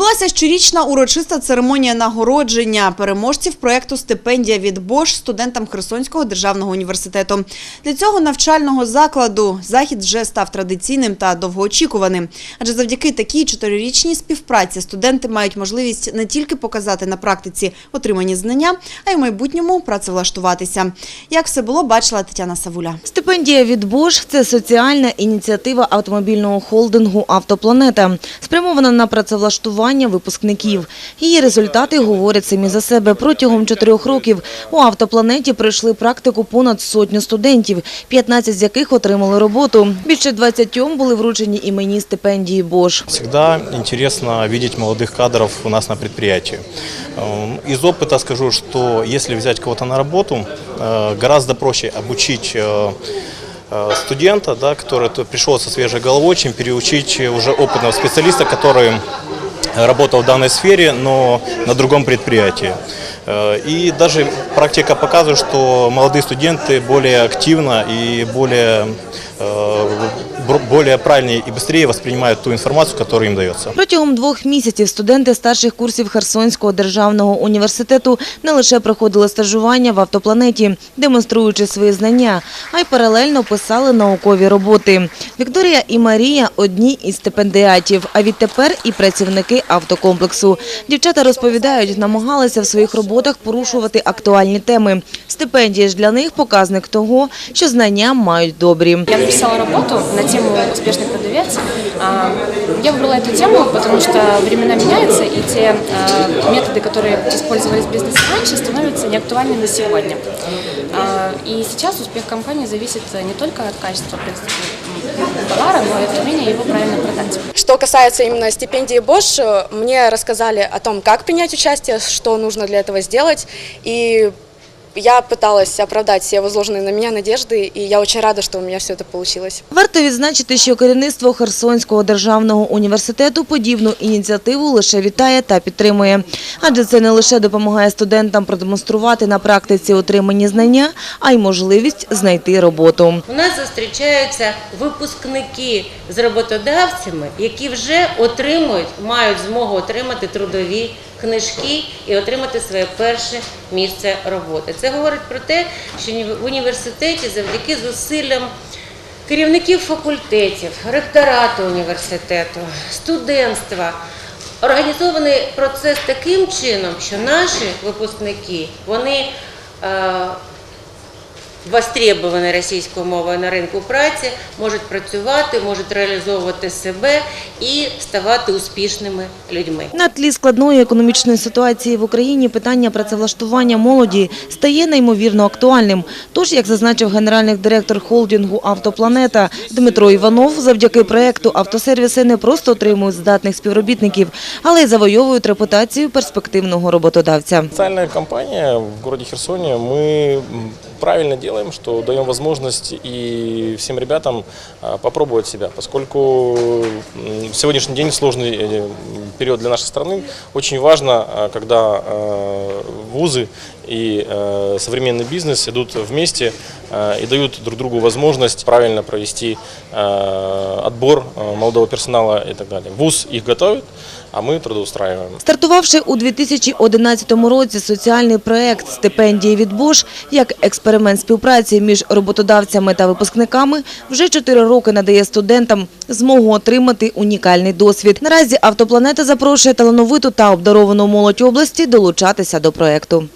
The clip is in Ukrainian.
Відбулася щорічна урочиста церемонія нагородження переможців проєкту «Стипендія від Бош» студентам Херсонського державного університету. Для цього навчального закладу захід вже став традиційним та довгоочікуваним. Адже завдяки такій чотирирічній співпраці студенти мають можливість не тільки показати на практиці отримані знання, а й в майбутньому працевлаштуватися. Як все було, бачила Тетяна Савуля. Стипендія від Bosch – це соціальна ініціатива автомобільного холдингу «Автопланета», спрямована на працевлаштування випускників. Її результати говорять самі за себе. Протягом чотирьох років у «Автопланеті» пройшли практику понад сотню студентів, 15 з яких отримали роботу. Більше 20 були вручені іменні стипендії Bosch. Всегда интересно видеть молодых кадров у нас на предприятии. Эм, Из опыта скажу, что если взять кого-то на работу, э, гораздо проще обучить э, э, студента, да, который то- пришел со свежей головой, чем переучить уже опытного специалиста, который работал в данной сфере, но на другом предприятии. Э, И даже практика показывает, что молодые студенты более активно и более, э, бр- более правильнее и быстрее воспринимают ту информацию, которая им дается. Протягом двох місяців студенти старших курсів Херсонського державного університету не лише проходили стажування в автопланеті, демонструючи свої знання, а й паралельно писали наукові роботи. Вікторія і Марія – одні із стипендіатів, а відтепер і працівники автокомплексу. Дівчата розповідають, намагалися в своїх роботах порушувати актуальні теми. Стипендія ж для них – показник того, що знання мають добрі. Я написала работу на тему «Успешный продавец». А, Я выбрала эту тему, потому что времена меняются, и те а, методы, которые использовались в бизнесе раньше, становятся неактуальны на сегодня. А, И сейчас успех компании зависит не только от качества в принципе, м, товара, но и не менее его правильно продать. Что касается именно стипендии Bosch, мне рассказали о том, как принять участие, что нужно для этого сделать. И я пыталась оправдать все возложенные на меня надежды, и я очень рада, что у меня все это получилось. Варто відзначити, що керівництво Херсонського державного університету подібну ініціативу лише вітає та підтримує. Адже це не лише допомагає студентам продемонструвати на практиці отримані знання, а й можливість знайти роботу. У нас зустрічаються випускники з роботодавцями, які вже отримують, мають змогу отримати трудові книжки і отримати своє перше місце роботи. Це говорить про те, що в університеті завдяки зусиллям керівників факультетів, ректорату університету, студентства організований процес таким чином, що наші випускники вони е, востребовані російською мовою на ринку праці, можуть працювати, можуть реалізовувати себе і ставати успішними людьми. На тлі складної економічної ситуації в Україні питання працевлаштування молоді стає неймовірно актуальним. Тож, як зазначив генеральний директор холдингу «Автопланета» Дмитро Іванов, завдяки проекту автосервіси не просто отримують здатних співробітників, але й завойовують репутацію перспективного роботодавця. Социальная компания в городе Херсоне, мы м, правильно делаем, что даем возможность и всем ребятам а, попробовать себя, поскольку сегодняшний день сложный э, период для нашей страны. Очень важно, а, когда а, вузы и э, современный бизнес идут вместе а, и дают друг другу возможность правильно провести а, отбор а, молодого персонала и так далее. Вуз их готовит, а мы трудоустраиваем. Стартувавши у 2011 році соціальний проект «Стипендії від Bosch» як експеримент співпраці між роботодавцями та випускниками, вже чотири роки надає студентам змогу отримати унікальний досвід. Наразі «Автопланета» запрошує талановиту та обдаровану молодь області долучатися до проекту.